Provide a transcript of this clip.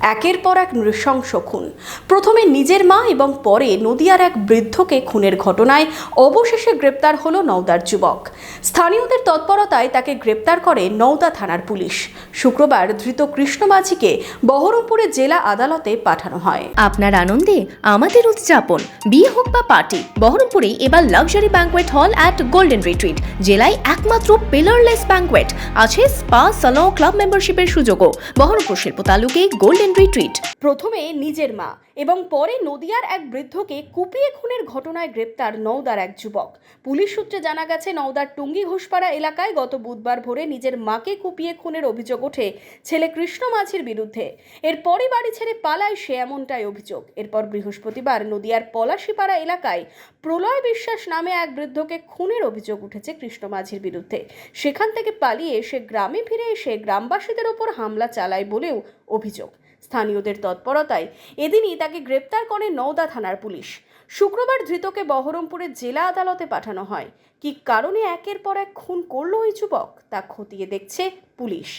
একের পর এক নৃশংস খুন। প্রথমে নিজের মা এবং পরে নদিয়ার এক বৃদ্ধকে খুনের ঘটনায় অবশেষে গ্রেপ্তার হলো নওদার যুবক। স্থানীয়দের তৎপরতায় তাকে গ্রেপ্তার করে নওদা থানার পুলিশ। শুক্রবার ধৃত কৃষ্ণ মাঝিকে বহরমপুরে জেলা আদালতে পাঠানো হয়। আপনার আনন্দে আমাদের উদযাপন। বিয়ে হোক বা পার্টি বহরমপুরে এবার luxury banquet hall at Golden Retreat জেলায় একমাত্র পিলারলেস ব্যাঙ্কোয়েট আছে স্পা সালন ক্লাব মেম্বারশিপের সুযোগও। বহরমপুর শিল্প তালুকে গোল্ডেন রিট্রিট প্রথমে নিজের মা এবং পরে নদিয়ার এক বৃদ্ধকে কুপিয়ে খুনের ঘটনায় গ্রেপ্তার নওদার এক যুবক। পুলিশ সূত্রে জানা গেছে, নওদার টুঙ্গি ঘোষপাড়া এলাকায় গত বুধবার ভোরে নিজের মাকে কুপিয়ে খুনের অভিযোগ ওঠে ছেলে কৃষ্ণ মাঝির বিরুদ্ধে। এরপরই বাড়ি ছেড়ে পালায় সে এমনটাই অভিযোগ। এরপর বৃহস্পতিবার নদিয়ার পলাশিপাড়া এলাকায় প্রলয় বিশ্বাস নামে এক বৃদ্ধকে খুনের অভিযোগ উঠেছে কৃষ্ণ মাঝির বিরুদ্ধে। সেখান থেকে পালিয়ে সে গ্রামে ফিরে এসে গ্রামবাসীদের ওপর হামলা চালায় বলেও অভিযোগ। স্থানীয়দের তৎপরতায় এদিনই তাকে গ্রেপ্তার করে নওদা থানার পুলিশ। শুক্রবার ধৃতকে বহরমপুরের জেলা আদালতে পাঠানো হয়। কি কারণে একের পর এক খুন করল ওই যুবক তা খতিয়ে দেখছে পুলিশ।